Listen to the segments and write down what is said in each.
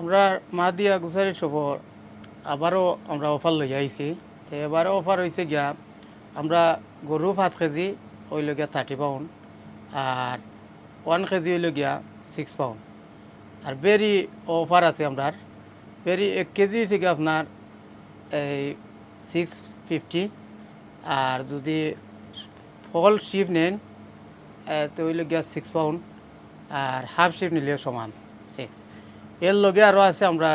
আমরা মা দিয়া গুছারি সফর আবারও আমরা অফার লই আইছি। তো এবারও অফার হয়েছে গিয়া আমরা গরু পাঁচ কেজি হইল গিয়া থার্টি পাউন্ড আর ওয়ান কেজি হইল গিয়া সিক্স পাউন্ড। আর বেরি অফার আছে আপনার বেরি এক কেজি হয়েছে গিয়া আপনার এই সিক্স ফিফটি। আর যদি ফল শিপ নেন তো হইল গিয়া সিক্স পাউন্ড। আর হাফ শিপ নিলেও সমান, সিক্স। এর লগে আরও আছে আমরা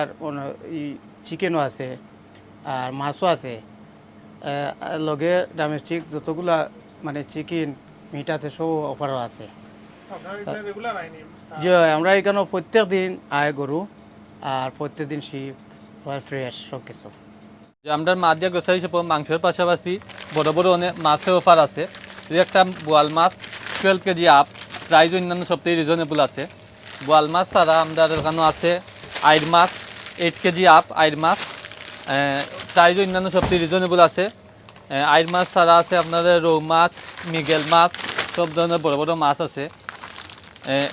চিকেনও আছে আর মাছও আছে। এ, লগে ডোমেস্টিক যতগুলা মানে চিকেন মিট আছে সব অফারও আছে। যে আমরা এখানে প্রত্যেক দিন আয় গরু আর প্রত্যেক দিন শিপ ফ্রেশ সব কিছু যে আমরা মাছ দিয়া গ্রোসারি শপ মাংসের পাশাপাশি বড় বড় অনেক মাছের অফার আছে। একটা বোয়াল মাছ টুয়েলভ কেজি আপ প্রাইস অন্যান্য সপ্তাহে রিজনেবল আছে। বোয়াল মাছ ছাড়া আমাদের এখানেও আছে। আইর মাছ এইট কেজি আপ আইর মাছ। প্রাইস অন্যান্য সপ্তাহে রিজনেবল আছে। আইর মাছ ছাড়া আছে আপনাদের, রৌ মাছ, মিগেল মাছ, সব ধরনের বড় বড় মাছ আছে।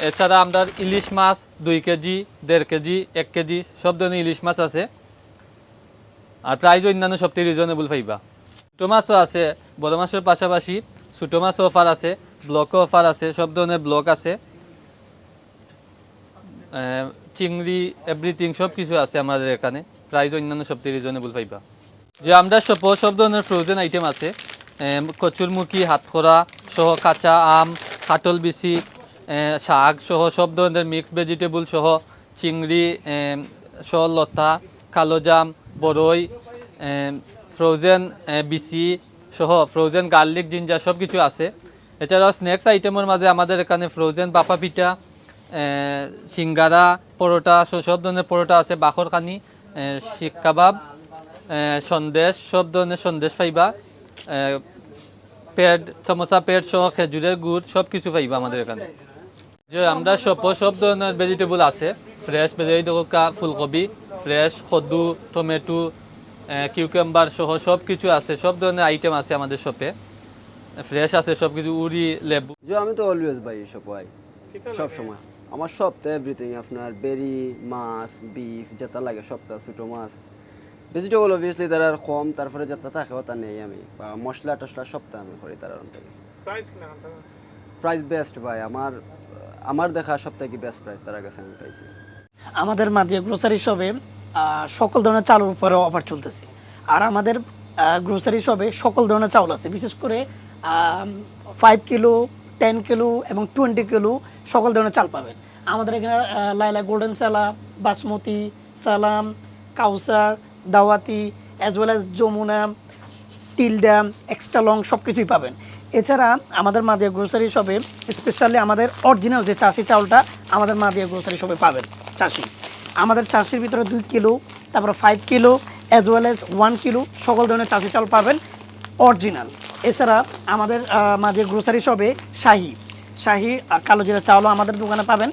এছাড়া আপনার ইলিশ মাছ, দুই কেজি দেড় কেজি এক কেজি সব ধরনের ইলিশ মাছ আছে। আর প্রাইস অন্যান্য সবথেকে রিজনেবল পাইবা। ছোটো মাছও আছে, বড় মাছের পাশাপাশি ছোটো মাছও অফার আছে ব্লকও অফার আছে, সব ধরনের ব্লক আছে। চিংড়ি এভরিথিং সব কিছু আছে আমাদের এখানে। প্রাইস অন্যান্য সবথেকে রিজনেবল পাইবা। যে আমরা সব সব ধরনের ফ্রোজেন আইটেম আছে কচুরমুখী হাতকড়া সহ কাঁচা আম কাটল বিচি শাক সহ সব ধরনের মিক্স ভেজিটেবল সহ চিংড়ি সহ লতা কালোজাম বড়ই ফ্রোজেন বিচি সহ ফ্রোজেন গার্লিক জিঞ্জার সব কিছু আছে। এছাড়াও স্ন্যাক্স আইটেমের মাঝে আমাদের এখানে ফ্রোজেন বাপা পিঠা সিঙ্গারা পরোটা সব ধরনের পরোটা আছে বাখরখানি শিক কাবাব সন্দেশ সব ধরনের সন্দেশ পাইবা। পেট সমোসা পেট সহ খেজুরের গুড় সব কিছু পাইবা আমাদের এখানে। যে আমরা সব সব ধরনের ভেজিটেবল আছে। ফ্রেশ ভেজিটেবল ফুলকপি ফ্রেশ কদ্দু টমেটো কিউকাম্বার সহ সব কিছু আছে সব ধরনের আইটেম আছে আমাদের শপে ফ্রেশ আছে সব কিছু উড়ি লেবু। যে আমি তো অলওয়েজ বাই পাই সব সময়। আমার সপ্তাহে এভরিথিং আপনার বেরি মাছ বিফ যেটা লাগে সপ্তাহ ছোটো মাছ। ভেজিটেবল অবভিয়াসলি তার আর কম তারপরে যেটা থাকে ওটা নেই আমি। বা মশলা টশলা সপ্তাহ আমি করি তার থেকে প্রাইস বেস্ট ভাই আমার আমার দেখা সপ্তাহে কি বেস্ট প্রাইস তার কাছে আমি পাইছি। আমাদের মাঝে গ্রোসারি শপে সকল ধরনের চালের উপরে অফার চলতেছে। আর আমাদের গ্রোসারি শপে সকল ধরনের চাউল আছে। বিশেষ করে ফাইভ কিলো টেন কিলো এবং টোয়েন্টি কিলো সকল ধরনের চাল পাবেন। আমাদের এখানে লাইলা গোল্ডেন সালা বাসমতি, সালাম, কাউসার, দাওয়াতি as well as Jamuna Tilda extra long সব কিছুই পাবেন। এছাড়া আমাদের মাদিয়া গ্রোসারি শপে স্পেশালি আমাদের অরিজিনাল যে চাষি চাউলটা, আমাদের মাদিয়া গ্রোসারি শপে পাবেন চাষি। আমাদের চাষির ভিতরে দুই কিলো, তারপরে five kilo as well as one kilo সকল ধরনের চাষি চাউল পাবেন অরিজিনাল এছাড়া আমাদের মাদিয়া গ্রোসারি শপে শাহি। শাহি আর কালো জিরা চাউলও আমাদের দোকানে পাবেন।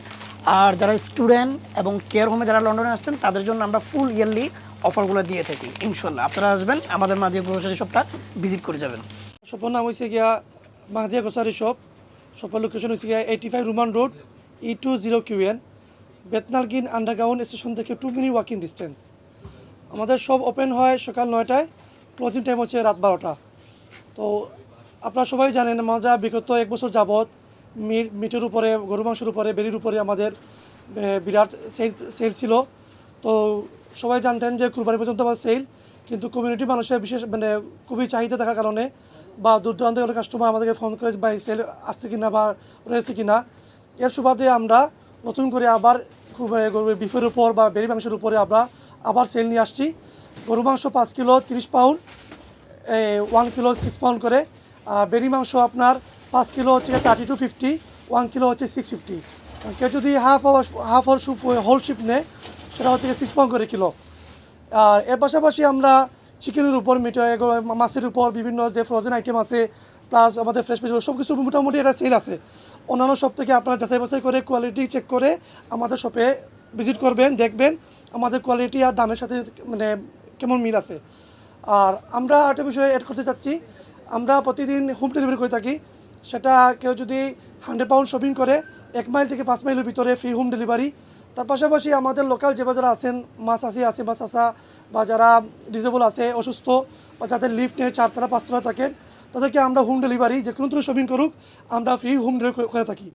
আর যারা স্টুডেন্ট এবং কেয়ার হোমে যারা লন্ডনে আসছেন, তাদের জন্য আমরা ফুল ইয়ারলি অফারগুলো দিয়ে থাকি ইনশাল্লাহ আপনারা আসবেন, আমাদের মাদিয়া গ্রোসারি শপটা ভিজিট করে যাবেন। শপৰ নাম হৈছে গিয়া মাহাদিয়া গ্ৰচাৰী শপ শ্বপৰ লোকেশন হৈছে গিয়া eighty five ৰুমান road E two zero Q N বেতনালগিন underground station থেকে টু মিনিট ওয়াকিং ডিস্টেন্স আমাদের সব ওপেন হয় সকাল নয়টায় ক্লোজিং টাইম হচ্ছে রাত বারোটা। তো আপনারা সবাই জানেন, আমরা বিগত এক বছর মিট মিটের উপরে গরু মাংসের উপরে বেরির উপরে আমাদের বিরাট সেল সেল ছিল। তো সবাই জানতেন যে কুরবানি পর্যন্ত আমার সেল কিন্তু কমিউনিটি মানুষের বিশেষ মানে খুবই চাহিদা থাকার কারণে বা দূর দূরান্ত থেকে কাস্টমার আমাদেরকে ফোন করে বা সেল আসছে কিনা বা রয়েছে কিনা? এর সুবাদে আমরা নতুন করে আবার খুব এ, গরুর বিফের উপর বা বেরি মাংসের উপরে আমরা আবার সেল নিয়ে আসছি। গরু মাংস পাঁচ কিলো তিরিশ pound one kilo six pound করে। বেরি মাংস আপনার পাঁচ কিলো হচ্ছে thirty two fifty one kilo হচ্ছে সিক্স ফিফটি কেউ যদি হাফ আওয়ার হাফ আওয়ার সুপ হোল শিপ নেয়, সেটা হচ্ছে সিক্স পাউন্ড করে কিলো। আর এর পাশাপাশি আমরা চিকেনের উপর মিট মাছের উপর বিভিন্ন যে ফ্রোজেন আইটেম আছে প্লাস আমাদের ফ্রেশ ফ্রেশ সব কিছু মোটামুটি এটা সেল আছে। অন্যান্য সব থেকে আপনারা যাচাই বাছাই করে কোয়ালিটি চেক করে আমাদের শপে ভিজিট করবেন, দেখবেন আমাদের কোয়ালিটি আর দামের সাথে মানে কেমন মিল আছে। আর আমরা একটা বিষয়ে অ্যাড করতে চাচ্ছি। আমরা প্রতিদিন হোম ডেলিভারি করে থাকি। সেটা কেউ যদি হান্ড্রেড পাউন্ড শপিং করে, এক মাইল থেকে পাঁচ মাইলের ভিতরে ফ্রি হোম ডেলিভারি তার পাশাপাশি আমাদের লোকাল যে যারা আছেন মাছ আসি আছে মাছ আসা বা যারা ডিজেবল আছে, অসুস্থ, বা যাদের লিফট নেই চারতলা পাঁচতলা থাকেন, তাদেরকে আমরা হোম ডেলিভারি যে কোনো শপিং করুক, আমরা ফ্রি হোম ডেলিভারি করে থাকি।